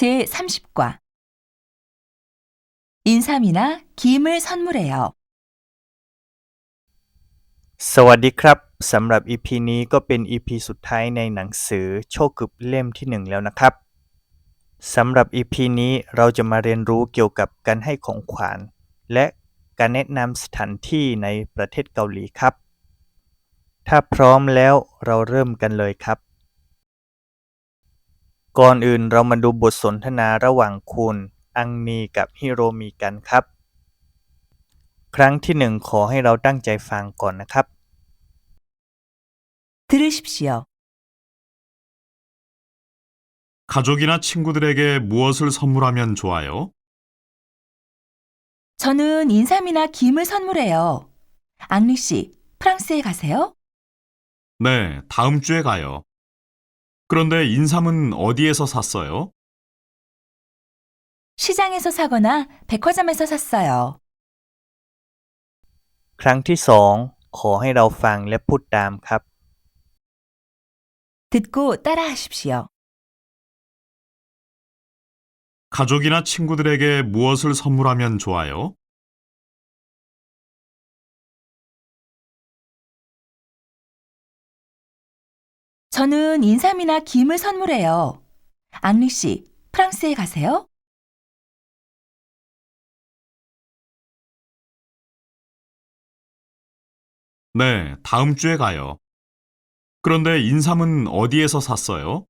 제 30과 인삼이나 김을 선물해요. สวัสดีครับสำหรับ EP นี้ก็เป็น EP สุดท้ายในหนังสือโชคกึบเล่มที่หนึ่งแล้วนะครับสำหรับ EP นี้เราจะมาเรียนรู้เกี่ยวกับการให้ของขวัญและการแนะนำสถานที่ในประเทศเกาหลีครับ ถ้าพร้อมแล้วเราเริ่มกันเลยครับ ก่อนอื่นเรามาดูบทสนทนาระหว่างคุณอังนีกับฮิโรมีกันครับ ครั้งที่หนึ่งขอให้เราตั้งใจฟังก่อนนะครับ 들으십시오. 가족이나 친구들에게 무엇을 선물하면 좋아요? 저는 인삼이나 김을 선물해요. 앙리 씨, 프랑스에 가세요? 네, 다음 주에 가요. 그런데 인삼은 어디에서 샀어요? 시장에서 사거나 백화점에서 샀어요. ครั้งที่สองขอให้เราฟังและพูดตามครับ 듣고 따라하십시오. 가족이나 친구들에게 무엇을 선물하면 좋아요? 저는 인삼이나 김을 선물해요. 앙리 씨, 프랑스에 가세요? 네, 다음 주에 가요. 그런데 인삼은 어디에서 샀어요?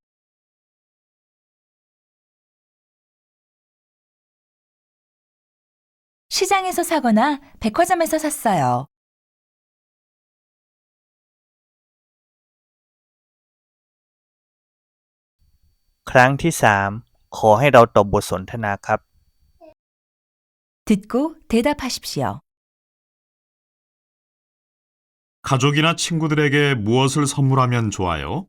시장에서 사거나 백화점에서 샀어요. ครั้งที่สามขอให้เราตอบบทสนทนาครับ 듣고 대답하십시오. 가족이나 친구들에게 무엇을 선물하면 좋아요?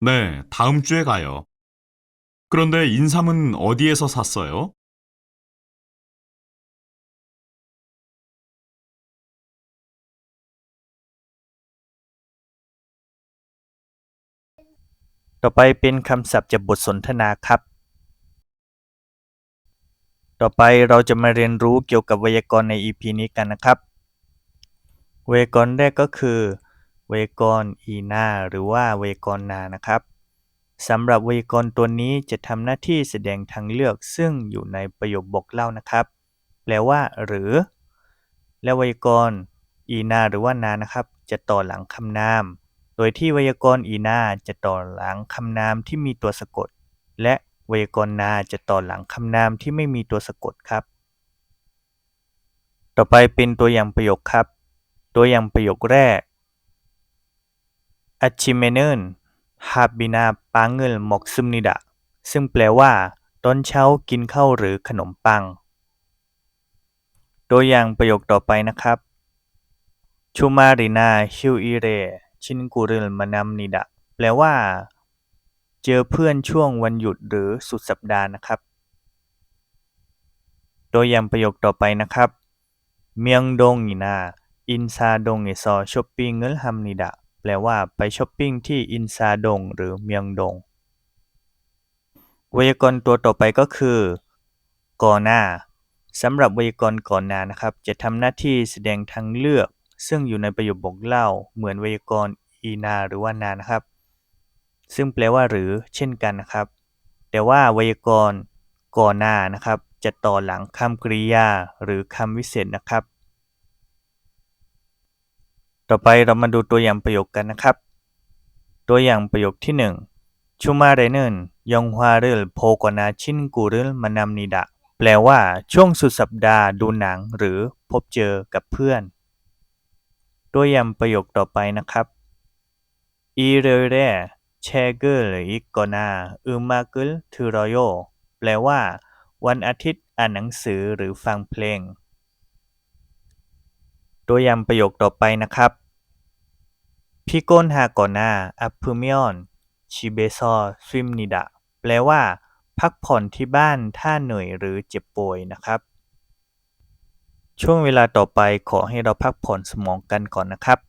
네, 다음 주에 가요. 그런데 인삼은 어디에서 샀어요? ต่อไปเป็นคำศัพท์จากบทสนทนาครับ ต่อไปเราจะมาเรียนรู้เกี่ยวกับไวยากรณ์ใน EP นี้กันนะครับ ไวยากรณ์แรกก็คือไวยากรณ์อีนาหรือว่าไวยากรณ์นานะครับสำหรับไวยากรณ์ตัวนี้จะทำหน้าที่แสดงทางเลือกซึ่งอยู่ในประโยคบอกเล่านะครับ แปลว่า หรือ และไวยากรณ์อีนาหรือว่านานะครับ จะต่อหลังคำนาม โดยที่ไวยากรณ์อีนาจะต่อหลังคำนามที่มีตัวสะกด และไวยากรณ์นาจะต่อหลังคำนามที่ไม่มีตัวสะกดครับ ต่อไปเป็นตัวอย่างประโยคครับ ตัวอย่างประโยคแรกอาชิเมเนนฮาบินาปังเงลมกซึมนิดะซึ่งแปลว่า ตอนเช้ากินข้าวหรือขนมปัง ตัวอย่างประโยคต่อไปนะครับชูมารินาฮิวอีเร ชินกุริลมานำนิดะ แปลว่า เจอเพื่อนช่วงวันหยุดหรือสุดสัปดาห์นะครับตัวอย่างประโยคต่อไปนะครับ เมียงดงอีนาอินซาดงเอซอช้อปปิ้งเงิลฮัมนิดะ แปลว่าไปช้อปปิ้งที่อินซาดง หรือเมียงดง ไวยากรณ์ตัวต่อไปก็คือก่อนหน้าสำหรับไวยากรณ์ก่อนหน้านะครับ จะทำหน้าที่แสดงทางเลือก ซึ่งอยู่ในประโยคบอกเล่า เหมือนไวยากรณ์อีนาหรือว่านานะครับ ซึ่งแปลว่าหรือเช่นกันนะครับ แต่ว่าไวยากรณ์ก่อนหน้านะครับ จะต่อหลังคำกริยาหรือคำวิเศษนะครับ ต่อไปเรามาดูตัวอย่างประโยคกันนะครับ ตัวอย่างประโยคที่หนึ่งชูมาเรเนนยองฮวาเรลโพกนาชินกูเรลมานำนิดะแปลว่าช่วงสุดสัปดาห์ดูหนังหรือพบเจอกับเพื่อน ตัวอย่างประโยคต่อไปนะครับอีเรเรแชเกอร์อีกอนาอืมากลทูรโยแปลว่า วันอาทิตย์อ่านหนังสือหรือฟังเพลง ตัวอย่างประโยคต่อไปนะครับพี่ก้นฮากอนาอัพพมิออนชิเบซซิมนิดะแปลว่า พักผ่อนที่บ้านถ้าเหนื่อยหรือเจ็บป่วยนะครับ ช่วงเวลาต่อไปขอให้เราพักผ่อนสมองกันก่อนนะครับ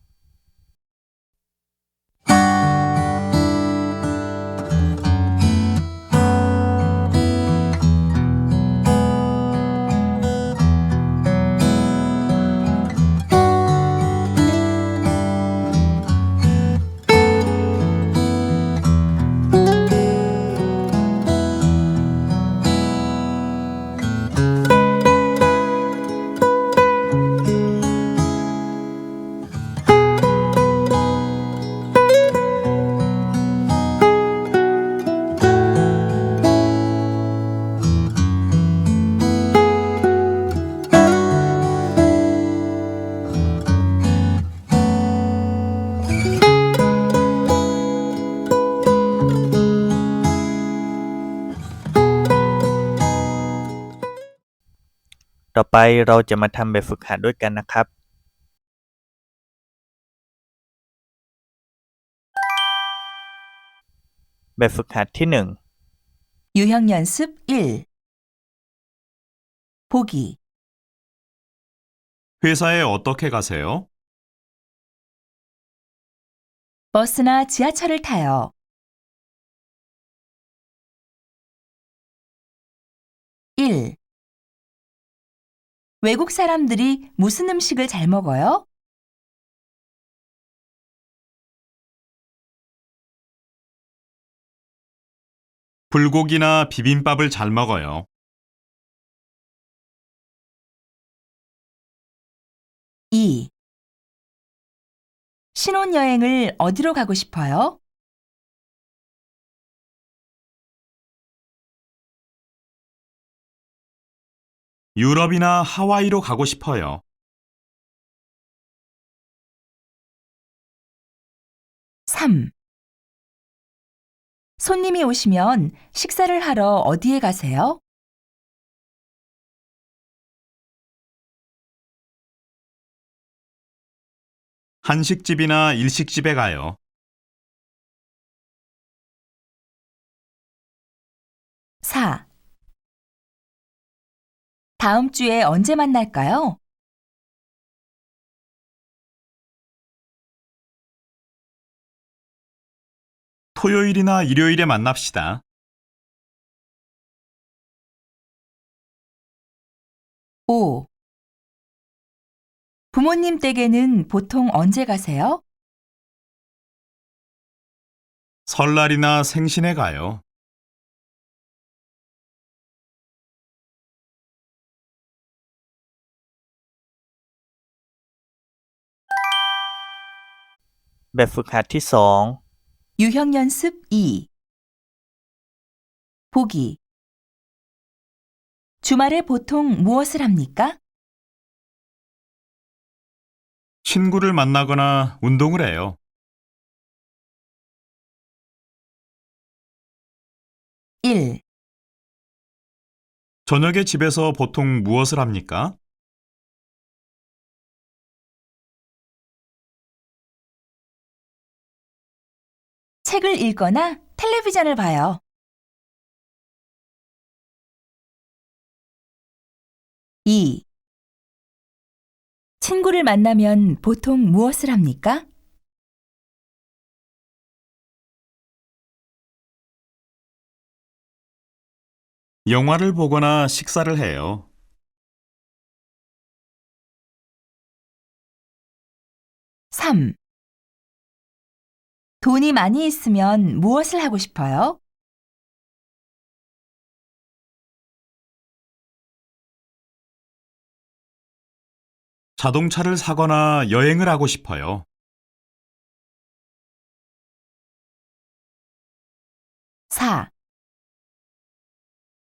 ต่อไปเราจะมาทำแบบฝึกหัดด้วยกันนะครับ แบบฝึกหัดที่ 1 유형 연습 1. 보기. 회사에 어떻게 가세요? 버스나 지하철을 타요. 1. 외국 사람들이 무슨 음식을 잘 먹어요? 불고기나 비빔밥을 잘 먹어요. 2. 신혼여행을 어디로 가고 싶어요? 유럽이나 하와이로 가고 싶어요. 3. 손님이 오시면 식사를 하러 어디에 가세요? 한식집이나 일식집에 가요. 4. 다음 주에 언제 만날까요? 토요일이나 일요일에 만납시다. 5. 부모님 댁에는 보통 언제 가세요? 설날이나 생신에 가요. แบบฝึกหัดที่ 유형 연습 2. 보기. 주말에 보통 무엇을 합니까? 친구를 만나거나 운동을 해요. 1. 저녁에 집에서 보통 무엇을 합니까? 책을 읽거나 텔레비전을 봐요. 2. 친구를 만나면 보통 무엇을 합니까? 영화를 보거나 식사를 해요. 3. 돈이 많이 있으면 무엇을 하고 싶어요? 자동차를 사거나 여행을 하고 싶어요. 4.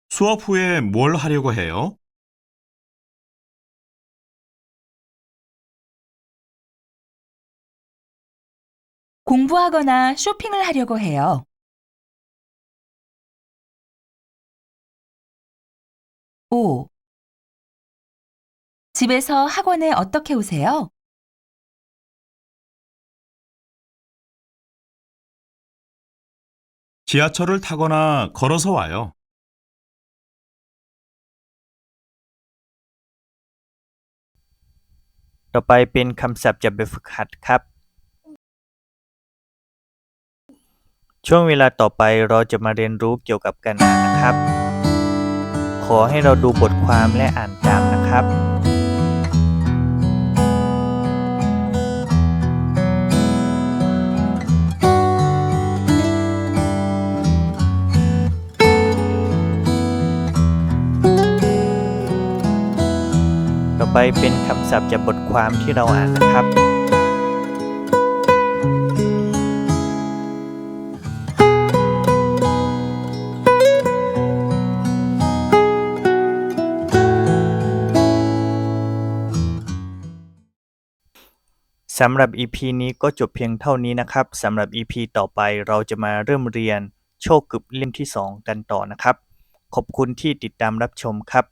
수업 후에 뭘 하려고 해요? 공부하거나 쇼핑을 하려고 해요. 5. 집에서 학원에 어떻게 오세요? 지하철을 타거나 걸어서 와요.2 ต่อไปเป็นคำศัพท์จากแบบฝึกหัดครับ ช่วงเวลาต่อไปเราจะมาเรียนรู้เกี่ยวกับการอ่านนะครับ ขอให้เราดูบทความและอ่านตามนะครับ ต่อไปเป็นคำศัพท์จากบทความที่เราอ่านนะครับ สำหรับ EP นี้ก็จบเพียงเท่านี้นะครับสำหรับ EP ต่อไปเราจะมาเริ่มเรียนโชคกึบเล่มที่ 2 กันต่อนะครับ ขอบคุณที่ติดตามรับชมครับ